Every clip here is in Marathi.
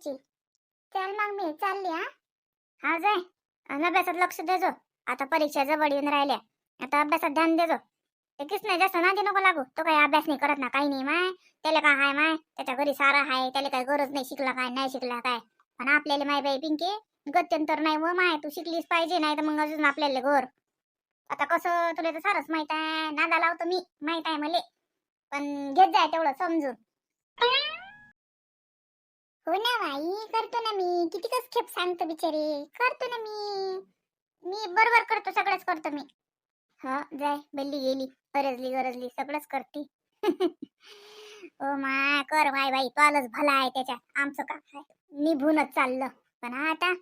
घ्यायची चल मग मी चालली हा. हा जाय. आणि अभ्यासात लक्ष देजो आता परीक्षा जवळ येऊन राहिल्या. आता अभ्यासात ध्यान देजो ते कृष्ण जास्त नादी नको लागू. तो काही अभ्यास नाही करत ना काही नाही माय. त्याला काय हाय माय? त्याच्या घरी सारा हाय. त्याला काही गरज नाही शिकला काय नाही शिकला काय. पण आपल्याला माय बाई पिंकी गत्यंतर नाही व माय. तू शिकलीच पाहिजे नाही तर मग अजून आपल्याला घर. आता कसं तुला तर सारच माहीत आहे. नादा लावतो मी माहीत आहे मले. पण घेत जाय तेवढं समजून. हो ना बाई करतो ना मी. किती कस खेप सांगतो बिचारे. करतो ना मी. मी बरोबर करतो सगळंच करतो मी. हा जाय बल्ली गेली. गरजली गरजली सगळंच करते. ओ मा कर माय बाई कॉलच भला आहे त्याच्यात आमचं का काय निभूनच चाललं. पण आता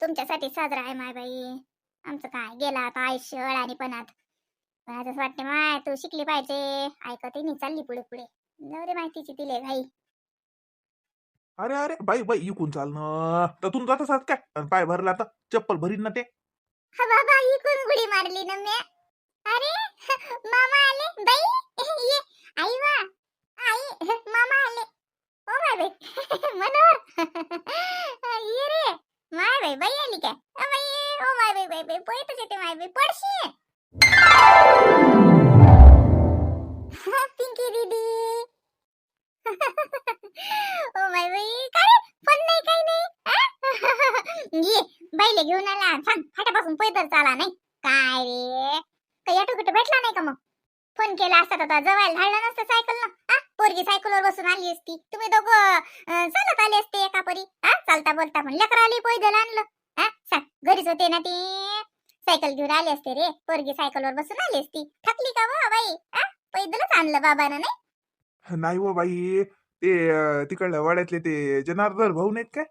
तुमच्यासाठी साजरा आहे माय बाई. आमचं काय? गेला आता आयुष्य आणि पणात पण आता वाटते माय तू शिकली पाहिजे. ऐकते नाही चालली पुढे पुढे. जाऊ दे माहितीची तिले घाई अरे अरे बाई बाई इकून चाल ना. ततून जात असत काय? अन पाय भरला आता चप्पल भरीन ना ते. हा बाबा ही कोण मारली ना मी. अरे मामा आले. बाई ये. आई वा. आई मामा आले. ओ माय बाई मनोहर. ये रे. माय बाई बाई आली काय? अ बाई ओ माय बाई बाई बाई पोयतच ते माय बाई. पडशी पिंकी दीदी. ओ माय बाई काय रे? नाही काही नाही. आ? ये बाईले घेऊन आला. सांग फाट्यापासून पैदल चाला नाही? काय रे? काही ऑटो कुठे भेटला नाही का मग? फोन केला असता तर जवळ धाडलं नसतं सायकल ना. पोरगी सायकलवर बसून आली असती. तुम्ही दोघं अं, चालत आले असते एका परी. हा चालता बोलता पण लेकर आली पैदल आणलं. हा सांग घरीच होते ना ते. सायकल घेऊन आली असते रे. पोरगी सायकलवर बसून आली असती. थकली का वा बाई? आ? पैदलच आणलं बाबानं नाही? नाही हो बाई ते अं, तिकडल्या वाड्यातले ते जनार्दन भाऊ नाहीत काय?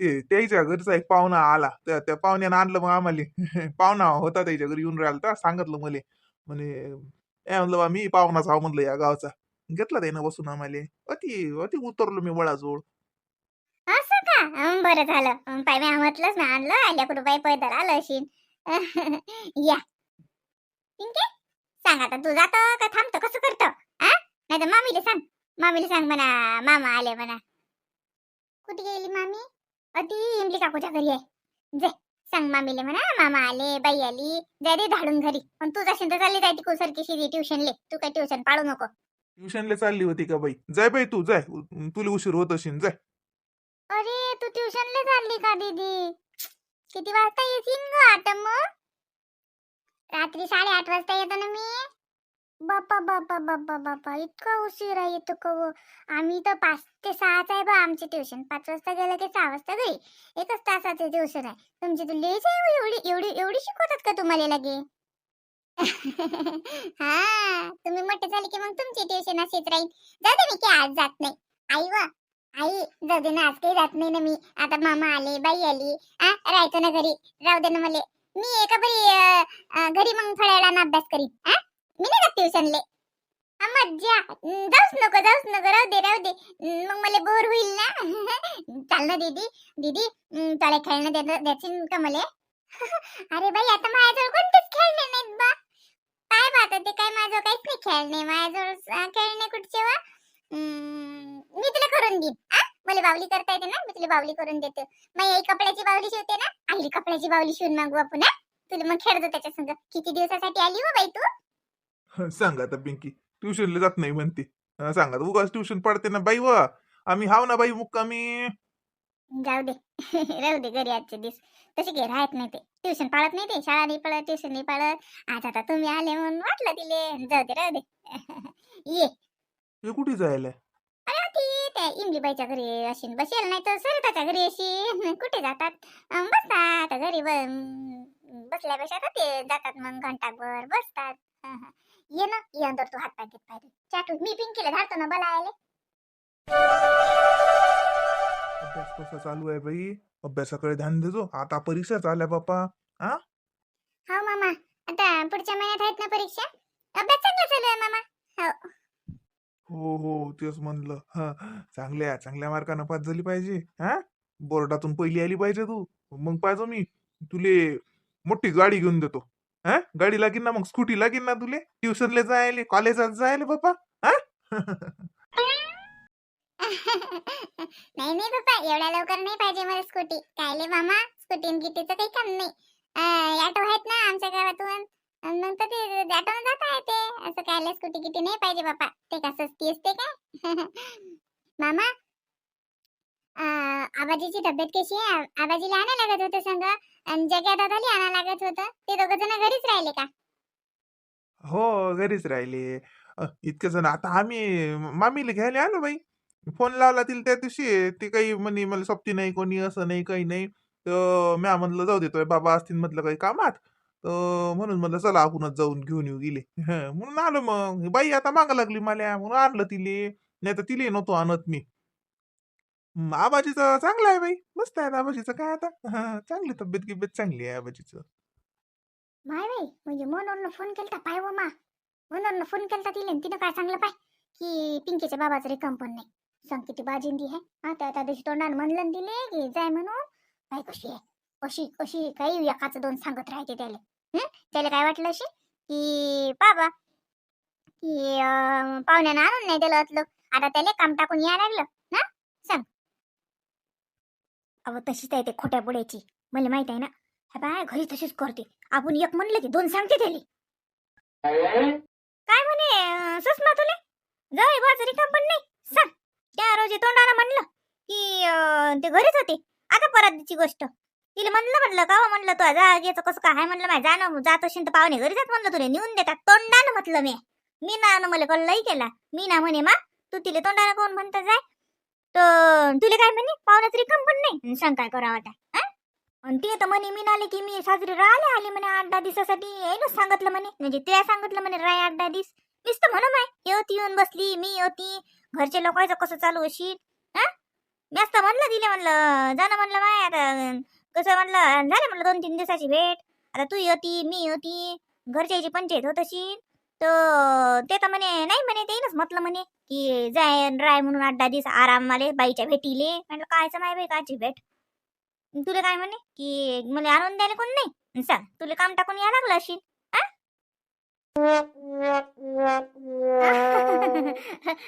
ते त्याच्या घरचा एक पाहुणा आला. त्या त्या पाहुण्यानं आणलं मग आम्हाला. पाहुणा होता त्याच्या घरी येऊन राहिला होता सांगितलं मले. म्हणे ए म्हणलं बा मी पाहुणाच आहो म्हणलं या गावचा. घेतला त्यानं बसून आम्हाला. अति अति उतरलो मी वळाजवळ असं का? अं, बरं झालं. अं, पाय मी म्हटलंच ना आणलं. आल्या कुठं बाई पैदल आलं अशीन. या. पिंके सांग आता तू जात का थांबतो? कसं करतो? आ नाही तर मामीला सांग. मामीला सांग म्हणा मामा आले म्हणा. कुठे गेली मामी? अति इमली काकूच्या घरी आहे. जे सांग मामीले म्हणा मामा आले बाई आली. जाय धाडून घरी. पण तू जाशील तर चालली जाय ती कुसरकी शिरी ट्युशनले. तू काय ट्युशन पाळू नको. ट्युशनला चालली होती का बाई? जाय बाई तू जाय. उ- तुला उशीर होत असेल जाय. अरे तू ट्युशनला चालली का दीदी? किती वाजता येशील ग आता मग? रात्री साडेआठ वाजता येतो ना मी. बापा बापा बापा बापा इतका उशिरा येतो का आम्ही तर पाच ते सहाच आहे बा आमचे ट्युशन. पाच वाजता गेलं की सहा वाजता घरी. एकच तासाचे ट्युशन आहे. तुमची तर लेच आहे हो, एवढी एवढी एवढी शिकवतात का तुम्हाला लगे? हा तुम्ही मोठे झाले की मग तुमची ट्युशन असेच राहील. जाऊ दे मी की आज जात नाही. आई वा आई जाऊ दे ना आज काही जात नाही ना मी. आता मामा आले बाई आली. आ राहायचं ना घरी. राहू दे ना मला. मी एका बरी घरी मग थोड्या वेळानं अभ्यास करीन. हा मी नाही जात ट्युशनले. आ, मज्जा. अं, जाऊच नको जाऊच नको. राहू दे राहू दे. मग मला बोर होईल ना? चाल ना दीदी. दीदी अं, तुला खेळणं देत द्यायची का मला? अरे बाई आता माझ्याजवळ कोणतेच खेळणे नाहीत बा. काय बात ते काय माझं काहीच नाही खेळणे. माझ्याजवळ खेळणे कुठचे वा? मी तुला करून देईन. मला बावली करता येते ना? मी तुला बावली करून देते. मग आई कपड्याची बावली शिवते ना? आई कपड्याची बावली शिवून मागू आपण तुला मग खेळतो त्याच्या संग किती दिवसासाठी आली हो बाई तू? सांग आता पिंकी. ट्युशनला जात नाही म्हणते. अं, सांग आता उगाच ट्युशन पडते ना बाई व. आम्ही हाव ना बाई मुक्कामी. जाऊ दे राहू दे घरी आजचे दिवस. तसे घे राहत नाही ते. ट्युशन पाळत नाही ते शाळा नाही पळत ट्युशन नाही पाळत. आज आता तुम्ही आले म्हणून वाटलं तिले. जाऊ दे राहू दे ये. हे कुठे जायला? अरे ती त्या इमलीबाईच्या घरी अशी बसेल नाही तर सरिताच्या घरी अशी. कुठे जातात? अं, बसतात घरी ब- अं, बसल्यापेक्षा तर ते जातात मग घंटाभर बसतात. हं, हं. ये ना ये अंदर तू हात पाय घेत पाहिजे चाटू मी पिंकीला धाडतो ना बोला आले अभ्यास कसा चालू आहे बाई? अभ्यासाकडे ध्यान देजो आता परीक्षा झाल्या बापा हो? मामा. आता पुढच्या महिन्यात आहेत ना परीक्षा? अभ्यास चांगला चालू आहे मामा. हो. हो हो तेच म्हणलं. हा. चांगल्या चांगल्या मार्कानं पास झाली पाहिजे. हा? बोर्डातून पहिली आली पाहिजे तू. मग पाहिजे मी. तुले मोठी गाडी घेऊन देतो. हा? गाडी लागेल ना मग स्कूटी लागेल ना तुले? ट्युशनला जायले कॉलेजात जायले बापा? हा? नाही नाही पप्पा एवढ्या लवकर नाही पाहिजे मला स्कूटी कायले मामा? स्कूटी गिटीचं काही काम नाही. ऑटो आहेत ना आमच्या गावातून. अन् मग तर ते ऑटोनं जाता असं कायले स्कूटी गिटी नाही पाहिजे बापा. ते का सस्ती असते काय? मामा आबाजीची तब्येत कशी आहे? आबाजीला आणायला लागत होतं सांगा. आणि जग्या दादाली आणा लागत होतं. ते दोघ जण घरीच राहिले का? हो घरीच राहिले. अ, इतके जण. आता आम्ही मामीला घ्यायला आलो बाई. फोन लावला तिला त्या दिवशी. ती काही म्हणे मला सोबती नाही कोणी असं नाही काही नाही. तर म्या म्हणलं जाऊ देतोय बाबा असतील म्हटलं काही कामात. तर म्हणून म्हणलं चला आपणच जाऊन घेऊन येऊ गेले. हं, म्हणून आलो मग. बाई आता मागा लागली मला. म्हणून आणलं तिले. नाही तर तिले नव्हतो आणत मी. हं, आबाजीचं चांगलं आहे बाई. मस्त आहे आबाजीचं. काय आता? हं, चांगली तब्येत गिब्येत चांगली आहे आबाजीचं. माय बाई. म्हणजे मनोरनं फोन केलता. पाय व मा. मनोरनं फोन केलता तिने तिनं काय सांगलं पाय? की पिंकीच्या बाबाचं रिकाम पण नाही. सांग किती बाजिंदी आहे. हा त्या त्या दिवशी तोंडानं म्हणलं ना तिले की जाय म्हणून. काय कशी आहे? अशी कशी काही एकाचं दोन सांगत राहते त्याला. हं? त्याला काय वाटलं अशी? की बाबा की अं, पाहुण्यानं आणून नाही दिलं असलं आता त्याला काम टाकून या लागलं. ना सांग. अहो तशीच आहे ते खोट्या बुड्याची. मला माहीत आहे ना. हा बाय घरी तशीच करते. आपण एक म्हणलं की दोन सांगते त्याली. काय म्हणे सुषमा तुले? जाऊ बाजरी काम पण नाही. सांग. त्या रोजी तोंडाला म्हणलं की अं, ते घरीच होते. आता परत गोष्ट. तिला म्हणलं म्हणलं का हो म्हणलं तू जा याचं कसं काय आहे म्हणलं माय जाणं जात असेल तर पाहुणे घरी जात म्हणलं तुला. नेऊन देतात. तोंडानं म्हटलं मी. मी ना ना मला कल्लाही केला. मी ना म्हणे मा तू तिला तोंडानं कोण म्हणता जाय? तर तुला काय म्हणे? पाहुण्याचं रिकम पण नाही. सांग काय करावं आता हा? आणि ते तर म्हणे मी नाले की मी साजरी राहिले आले म्हणे आठ दहा दिवसासाठी. येईलच सांगितलं म्हणे. म्हणजे ते सांगितलं म्हणे राय आठ दहा दिवस. नुसतं म्हणू माय हे होती येऊन बसली मी होती घरचे लोकांचं कसं चालू अशी हा? मी असं म्हणलं दिले म्हणलं जाणं म्हणलं माय आता कसं म्हणलं झालं म्हणलं दोन तीन दिवसाची भेट. आता तू होती मी होती घरच्याची पंचायत होत अशी तर ते तर म्हणे नाही म्हणे तेनच म्हटलं म्हणे की जाय राय म्हणून आठ दहा दिवस आराम आले बाईच्या भेटीले. म्हटलं कायचं माय बाई कायची भेट? तुला काय म्हणे की मला आणून द्यायला कोण नाही? सांग तुला काम टाकून या लागलं अशी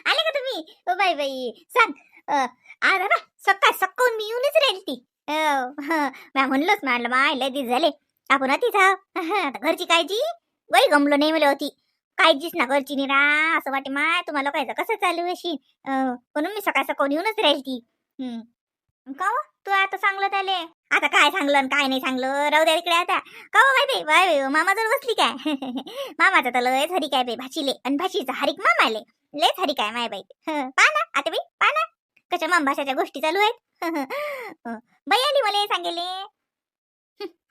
आले का तुम्ही? ओ बाई बाई सांग. अं, आता ना सक्का सकाळून मी येऊनच राहील ती. म्हणलंच म्हणलोच म्हटलं माय लय दिस झाले. आपण अतिच आहो घरची काळजी? बाई गमलो नाही मला होती. काळजीच ना घरची नि रा असं वाटे माय तुम्हाला काय कसं चालू अशी म्हणून मी सकाळ सकाळ येऊनच राहील ती हम्म. का हो? तू आता सांगलं त्याले आता काय सांगलं आणि काय नाही सांगलं? राहू द्या इकडे आता. का हो बाई बाय मामा जर बसली काय? मामाचा तर लयच हरी काय बाई भाचीले. आणि भाचीचा हरिक मामाले. लयच हरी काय माय बाई. हं, ना आता बाई पहा ना. कशा माम भाषाच्या गोष्टी चालू आहेत. बाई आली मला सांगेले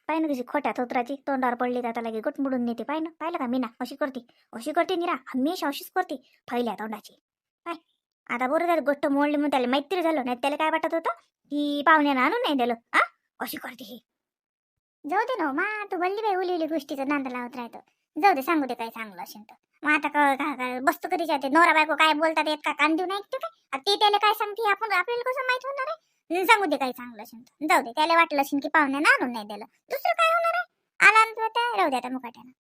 पाय ना कशी खोट्या थोत्राची तोंडावर पडली तर आता लगे गुट मुडून नेते. पाय ना पाहिलं का मी ना अशी करते. अशी करते निरा. हमेशा अशीच करते. फैल्या तोंडाची. पाय. आता बरं झालं गोष्ट मोडली म्हणून त्याला मैत्री झालं. नाही त्याला काय वाटत होतं? की पाहुण्यानं आणून नाही दिलं. आ? अशी करते ही. जाऊ दे ना हो, मा तू बोलली बाई उली उली गोष्टीचा नांद लावत राहतो. जाऊ दे सांगू दे काय चांगलं असेल तर. मग आता का का- का- बसतो कधी जाते? नवरा बायको काय बोलतात येत का? कान देऊन ऐकतो काय? आता ते त्याला काय सांगते? आपण आपल्याला कसं माहीत होणार आहे? सांगू दे काही चांगलं असेल जाऊ दे त्याला वाटलं असेल की पाहुण्यानं आणून नाही दिलं. दुसरं काय होणार आहे? आला ना तो राहू दे आता मुकाट्यानं.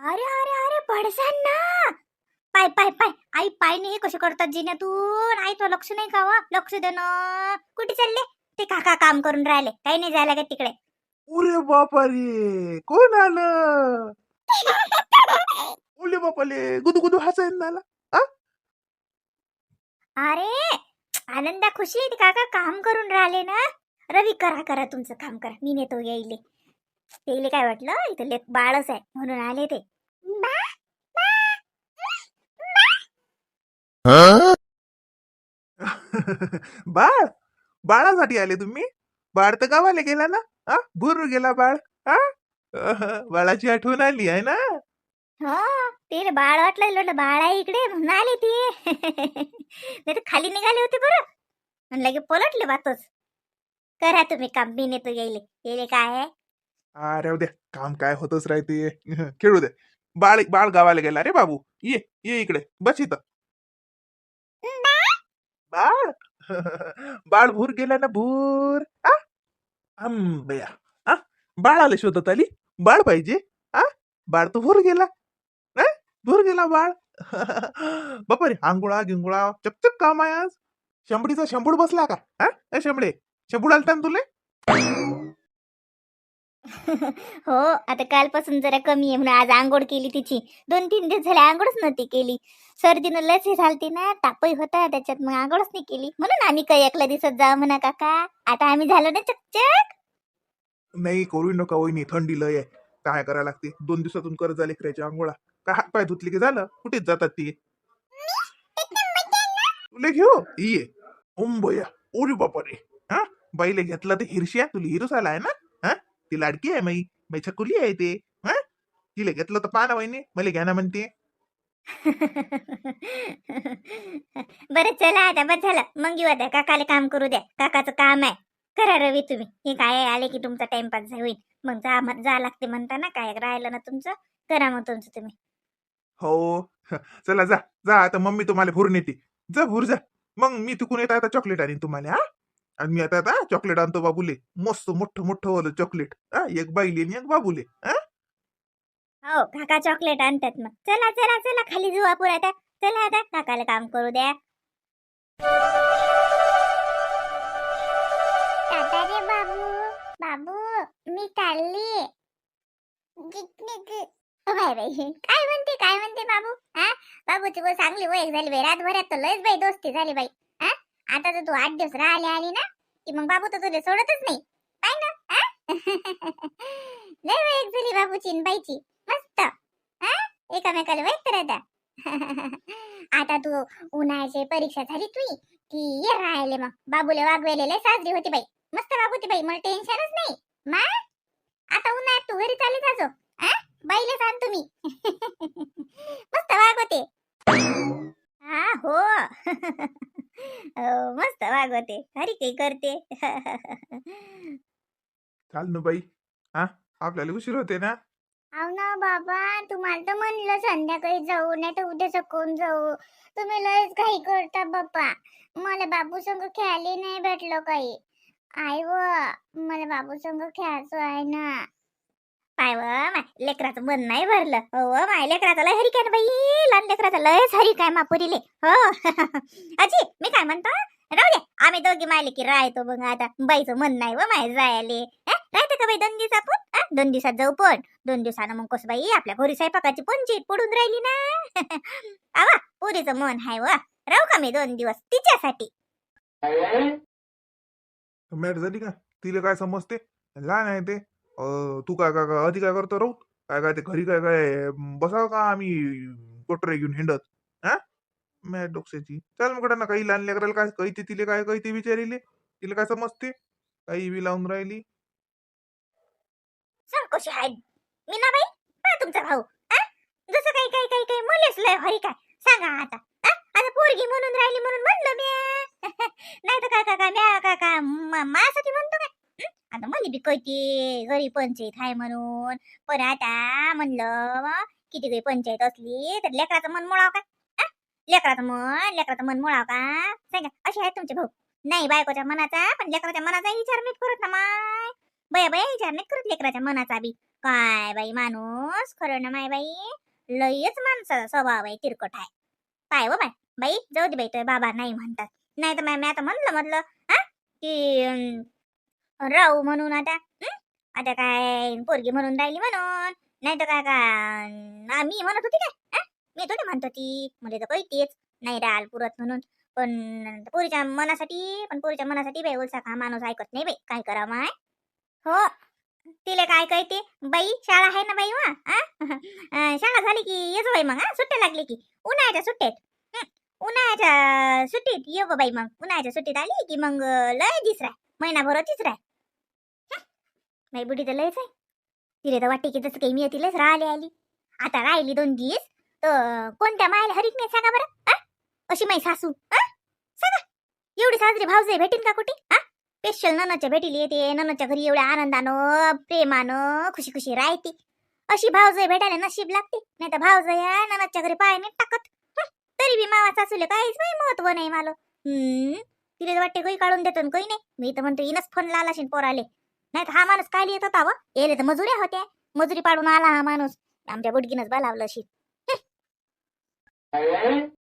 अरे अरे अरे पडसान. ना पाय पाय पाय. आई पाय नाही कसे करतात जिन्यातून आई तो लक्ष नाही का वा लक्ष देणं कुठे चालले? ते काका काम करून राहिले. काही नाही जायला का तिकडे. उरे बापारे कोण आलं? उले बापाले गुदू गुदू हसायला आला. अरे आनंदा खुशी ते काका काम करून राहिले ना? रवी करा करा तुमचं काम करा. मी नेतो यायले तेले काय वाटलं? इथं लेख बाळच आहे म्हणून आले ते. बाळ बाळासाठी आले तुम्ही? बाळ तर गावाला गेला ना? हा भूर गेला बाळ. हा बाळाची आठवण आली आहे ना? हा ते बाळ वाटलं लोटलं बाळ आहे इकडे. म्हणून आले ते. नाही तर खाली निघाले होते बरं. आणि लगे पलटले बातच करा तुम्ही काम मी नेतो यायले. यायले काय आहे? हा राहू द्या काम काय होतच राहते. खेळू दे. बाळ बाळ गावाला गेला रे बाबू. ये ये इकडे. बस इथं. बाळ? बाळ भूर गेला ना भूर. आ? आंबया. आ? बाळाला शोधत आली? बाळ पाहिजे? आ? बाळ तर भूर गेला. भूर गेला बाळ. बापा रे आंघोळा गिंगोळा चकचक काम आहे आज. शंभडीचा शंभूड बसला का? हा शंभडे शंभूड आलता ना तुले? हो आता कालपासून जरा कमी आहे म्हणून आज आंघोळ केली तिची. दोन तीन दिवस झाले आंघोळच नव्हती केली. सर्दीनं लस हे झालती ना तापही होता त्याच्यात मग आंघोळच नाही केली. म्हणून आम्ही काही एकला दिसत जा म्हणा काका. आता आम्ही झालो ना चकचक. नाही करू नका वहिनी थंडी लय आहे. काय करायला लागते? दोन दिवसातून कर्ज झाले लेकराची आंघोळा. काय हात पाय धुतले की झालं? कुठेच जातात ती? तुले घेऊ. ये. ओंबया ओरी बापा रे हा? बाईले घेतला ते हिरशिया? तुला हिरस आहे ना? हा? ती लाडकी आहे माई बाई छकुली आहे ते. हा? तिला घेतलं तर पाना वहिनी. मला घ्या ना म्हणते. बरं चला आता बस झालं. मग येऊ आता. काकाला काम करू द्या. काकाचं काम आहे. करा रवी तुम्ही. हे काय आले की तुमचा टाइमपास होईल. मग जा जा लागते म्हणता ना काय राहिलं ना तुमचं करा मग तुमचं तुम्ही. हो. चला जा. जा आता मम्मी तुम्हाला भरून येते जा भूर जा. मग मी तिकून येत आता चॉकलेट आणीन तुम्हाला हा? आणि मी आता आता चॉकलेट आणतो बाबूले. मस्त मोठं मोठं वालं चॉकलेट हा एक बाईले आणि एक बाबूले हा? हो काका चॉकलेट आणतात मग. चला चला चला खाली जाऊ आपण आता. चला आता काकाला काम करू द्या. बाबू मी चालली. बाय बाई. काय म्हणते काय म्हणते बाबू? हा बाबूची गो चांगली वय झाली बाई. रातभरात तर लयच बाई दोस्ती झाली बाई. हा आता तर तू आठ दिवस राहिले आली ना की मग बाबू तर तुला सोडतच नाही. काय ना लय वय झाली बाबूची बाईची. मस्त. हा एकामेकाला वैत राहता आता. तू उन्हाळ्याची परीक्षा झाली तुझी की ये राहिले मग. बाबूले वागवेले लय साजरी होती बाई. मस्त वागवते बाई मला टेन्शनच नाही. मा आता उन्हाळ्यात तू घरी चालली जाजो आ? बाईला सांग तुम्ही. मस्त वागवते. हा हो. हो, मस्त वागवते. हरी काही करते. चाल ना बाई हा आपल्याला उशीर होते ना? अहो ना बाबा तुम्हाला तर म्हणलं संध्याकाळी जाऊ नाही तर उद्या सकाळून जाऊ. तुम्ही लयच घाई करता बाप्पा मला बाबू संग खेळायला नाही भेटलं काही. आई व मला बाबू संग खेळायचं आहे ना. पाय व माय लेकराचं मन नाही भरलं. हो व माय लेकराचं लय हरी काय ना बाई. लहान लेकराचं लयच हरी काय मापुरीले. हो. अजी मी काय म्हणतो? राहू दे. आम्ही दोघी मायले की राहतो बघ आता. बाईचं मन नाही व माय जायले. राहते का बाई दोन दिवस आपण दोन दिवसात जाऊ पण. दोन दिवसानं मग कसं बाई आपल्या घरी स्वयंपाकाची पंचायत पडून राहिली ना. आवा पुरीचं मन हाय व. राहू का मी दोन दिवस? तिच्यासाठी. मॅट झाली का? तिला काय समजते? लहान आहे ते तू काय काय काय आधी काय करतो राहू काय काय ते घरी काय काय बसाव का आम्ही कोटरे घेऊन हिंडत? हा? मॅट डोक्याची. चल मग ना काही लहान लेकराला काय कैते तिले काय कैते विचारिले. तिला काय समजते? काही बी लावून राहिली. सांग कशी आहे? मी ना बाई पहा तुमचा भाऊ. जसं काही काही काही काही मुलेच लय हरी काय. सांगा आता. आ? आता पोरगी म्हणून राहिली म्हणून म्हणलं मी. माझ्यासाठी म्हणतो काय? आता मला बी कळते घरी पंचायत आहे म्हणून. पण आता म्हणलं किती काही पंचायत असली तर लेकराचं मन मुळाव का? लेकराचं मन लेकराचं मन मुळाव का? सांगा. असे आहेत तुमचे भाऊ. नाही बायकोच्या मनाचा पण लेकराच्या मनाचा विचार नाही करत ना माय. बया बया विचार नाही करत लेकराच्या मनाचा बी. काय बाई माणूस खरं ना माय बाई? लयच माणसाचा स्वभाव आहे तिरकट आहे. पाय व बाय. बाई जाऊ दे बाई तो बाबा नाही म्हणतात. नाही तर मी आता म्हणलं म्हटलं की राहू म्हणून आता आता काय पोरगी म्हणून राहिली म्हणून. नाही तर काय काय मी म्हणत होती काय? मी थोडी म्हणत होती. म्हणजे तर कळतीच नाही राहाल पुरत म्हणून. पण पोरीच्या मनासाठी पण पोरीच्या मनासाठी बाई उलसा का माणूस ऐकत नाही बाई. काय करा माय? हो. तिला काय कळते? बाई शाळा आहे ना बाई वा? शाळा झाली की येतो बाई मग सुट्ट्या लागली की. उन्हाळ्याच्या सुट्ट्यात उन्हाळ्याच्या सुट्टीत? ये गं बाई मग. उन्हाळ्याच्या सुट्टीत आली की मग लय दिसराय महिनाभर तिसराय बाई बुढी तर लयच आहे. तिला तर वाटते की जसं काही मी तिलाच राहिली आली. आता राहिली दोन दिवस तर कोणत्या मायला हरीक नाही सांगा बरं? अशी माई सासू. सांगा. एवढी साजरी भावजे भेटेल का कुठे? हा स्पेशल ननाच्या भेटीला येते. ननाच्या घरी एवढ्या आनंदानं प्रेमानं खुशी खुशी राहते. अशी भावजय भेटायला नशीब लागते. नाही तर भावजया ननाच्या घरी पाय नाही टाकत. तरी बी मावा सासूले काहीच नाही महत्त्व नाही मला. हम्म तिला वाटते काही काढून देतो काही नाही. मी तर म्हणतो इनच फोन लाला पोराले. नाही तर हा माणूस काय येत होता व येले तर मजुऱ्या होत्या. मजुरी पाडून आला हा माणूस. आमच्या बुडकीनच बलावलं अशी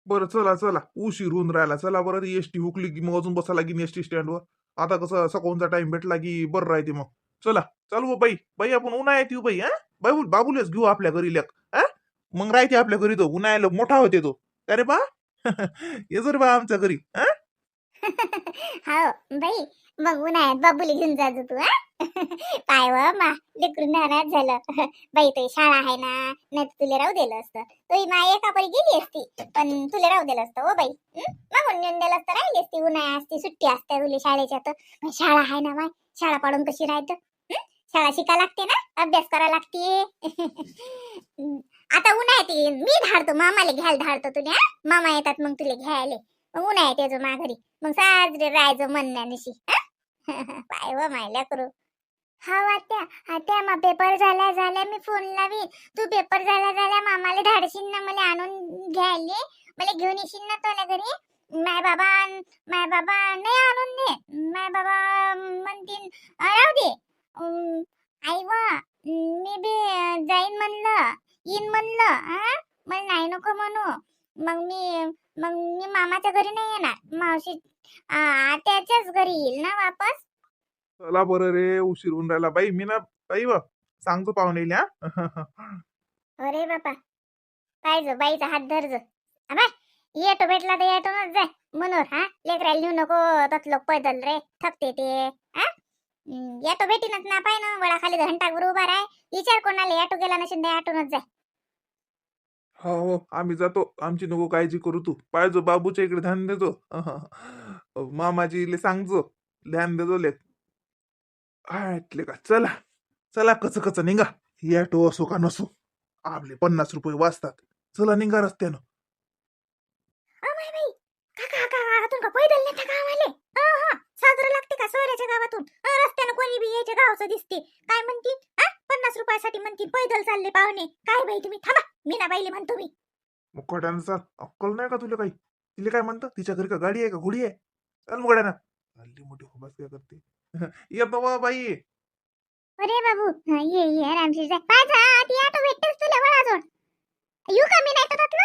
बरं चला चला. उशीर होऊन राहिला. चला बरं ती एसटी हुकली की मग अजून बसा लागेल एसटी स्टँडवर आता कसं सकाळचा टाइम भेटला की बरं राहते मग. चला चालू हो बाई. बाई आपण उन्हाळ्यात येऊ बाई हा? बाबू बाबूलेच घेऊ आपल्या घरी लेख हा? मग राहते आपल्या घरी तो. उन्हाळ्याला मोठा होते तो. अरे बा. ये रे बा आमच्या घरी हो बाई मग उन्हाळ्यात बाबूली घेऊन जातो तू हा काय व मा लेकरू नाराज झालं. बाई तो शाळा आहे ना नाही तुला राहू दिलं असतं. तुही मा एका परी गेली असती पण तुला राहू दिलं असतं हो बाई मागून नेऊन दिलं असतं राहिली असती उन्हाळ्या असती सुट्टी असते तुला शाळेच्या तर पण शाळा आहे ना माय शाळा पाडून कशी राहतं? शाळा शिका लागते ना अभ्यास करा लागते. आता उन्हाळ्यात येईन. मी धाडतो मामाला घ्यायला धाडतो तुला मामा येतात मग तुला घ्यायला. मग उन्हाळ्यात येतो माघारी. मग साजरे राहायचं म्हणण्यानिशी पाय व मायल्या करू. हा आत्या आत्या मा पेपर झाला झाला मी फोन लावीन. तू पेपर झाला झाला मामाला धाडशील ना मला आणून घ्यायले. मला घेऊन येशील ना तुला घरी. माय बाबा माय बाबा नाही आणून दे. माय बाबा म्हणतील राहू दे. आई वा मी बी जाईन म्हणलं. येईन म्हणलं हा मला नाही नको म्हणू. मग मी मग मी मामाच्या घरी नाही येणार. मावशी त्याच्याच घरी येईल ना वापस? चला बरं रे उशीर होऊन राहिला. बाई मी ना बाई व सांगतो पाहुणे हा. अरे बापा. पाहिजे बाईचा हात धरजो अबाय येतो भेटला तर येतोच जाय मनोर हा लेकराला नेऊ नको तसलो पैदल रे. थकते ते हा? येतो भेटीनच ना पाय ना वडा खाली घंटावर उभा राय विचार कोणाला येतो गेला नसेल तर ऑटोनच जाय हो हो. आम्ही जातो. आमची नको काळजी करू तू. पाहिजो बाबूच्या इकडे ध्यान देतो. मामाजी ले सांगजो ध्यान देतो लेख आटले का? चला. चला कच कच निघा. याटो असो का नसो. आपले पन्नास रुपये वाचतात. चला निघा रस्त्यानं. अमाय बाई. काका काका गावातून का पैदल नेता गावाले? हा हा. साजरं लागते का सोऱ्याच्या गावातून? अं, रस्त्यानं कोणी बी यायच्या गावचं दिसते. काय म्हणतील हा पन्नास रुपयासाठी म्हणतील पैदल चालले पाहुणे. काय बाई तुम्ही? थांबा मीना बाईले म्हणतो मी. मुखट्यानं चाल अक्कल नाही का तुला काही? तिला काय म्हणतं? तिच्या घरी का गाडी आहे का? घोडी आहे? चाल मुकड्यानं. हल्ली मोठी काय करते? येतो बा बाई. अरे बाबू हा, ये ये आरामशीर पाय जा ती ऑटो भेटतेच तुला वळाजवळ येऊ का मी नाही तर?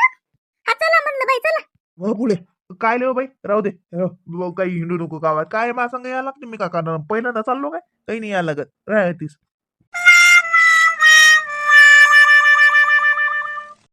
हा चला म्हणलं बाई चला. मग पुढे. काय लेव बाई? राहू दे. काही हिंडू नको गावात. काय मा संग यायला लागते मी का कारण पहिल्यांदा चाललो काय? काही नाही यायला लागत. राहतीस